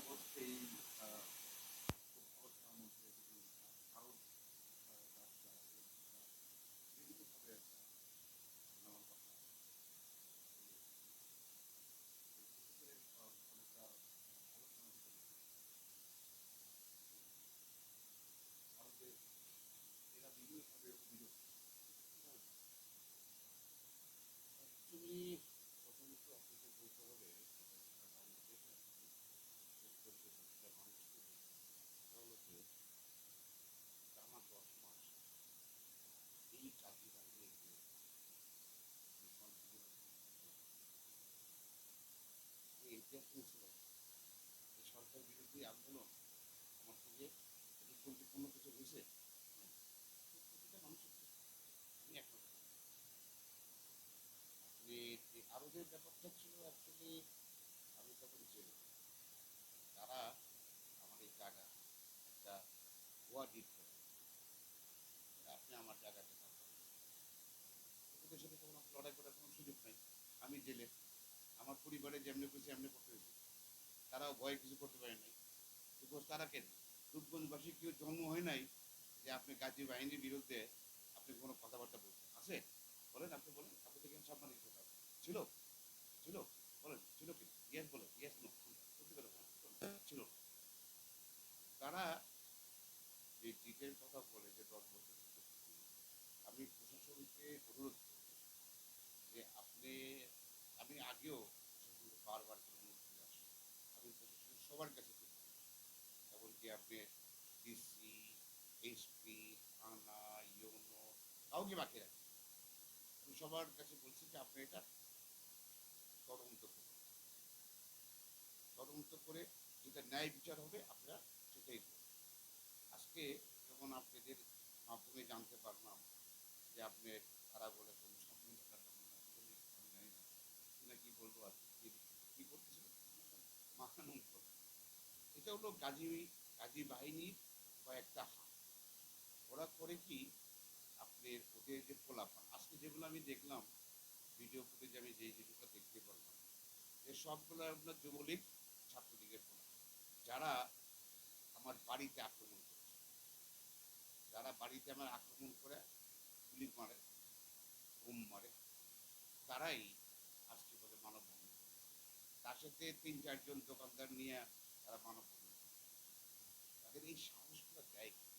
যাবৎ ইতিহাস শুনেছিলাম যে সরকার বিরোধী আন্দোলন আমার কিছু হয়েছে? প্রতিটা মানুষের আমি এই ব্যাপারটা ছিল অ্যাকচুয়ালি আমি তখন তারা আমার এই জায়গা, একটা আপনি আমার জায়গাটা থাকবেন সাথে তখন লড়াই করার কোনো সুযোগ নাই। পরিবারে যেমনি খুশি এমনি করতে হয়েছে। তারাও ভয়ে কিছু করতে পারে নাই। বিকজ তারা কেন রূপগঞ্জবাসী কেউ জন্ম হয় নাই যে আপনি গাজী বাহিনীর বিরুদ্ধে আপনি কোনো কথাবার্তা বলছেন। আছে? বলেন, আপনি বলেন। আপনি থেকে সম্মানিত কথা ছিল? ছিল? বলেন, ছিল কি? ইয়েস বলেন। ইয়েস নো সত্যি করে ছিল? তারা যে জিতের কথা বলে যে দশ বছর আমি প্রশাসনকে অনুরোধ যে আপনি, আমি আগেও বারবার করে আসি আমি প্রশাসন সবার কাছে এমনকি আপনি ডিসি, এসপি, থানা কাউকে বাকি রাখি আমি সবার কাছে বলছি যে আপনি এটা তদন্ত করুন। তদন্ত করে যেটা ন্যায় বিচার হবে, আপনারা সেটাই করুন। আজকে যেমন আপনাদের মাধ্যমে জানতে পারলাম যে আপনি তারা বলে কোনো সম্পূর্ণ ব্যাপারটা মনে আমি জানি না। কি বলব আর কি। কি এটা হলো গাজী গাজী বাহিনীর কয়েকটা হাত। ওরা করে কি? আপনার ওদের যে আজকে যেগুলো আমি দেখলাম ভিডিও ফুটেজ আমি যেই দেখতে পারলাম যে সবগুলো আপনার যুবলীগ ছাত্রলীগের যারা আমার বাড়িতে আক্রমণ করেছে। যারা বাড়িতে আমার আক্রমণ করে, গুলি মারে, বোম মারে, তারাই আজকে বলে মানববন্ধন করে। তার সাথে তিন চারজন দোকানদার নিয়ে তারা মানব। তাদের এই সাহসগুলো দেয় কি?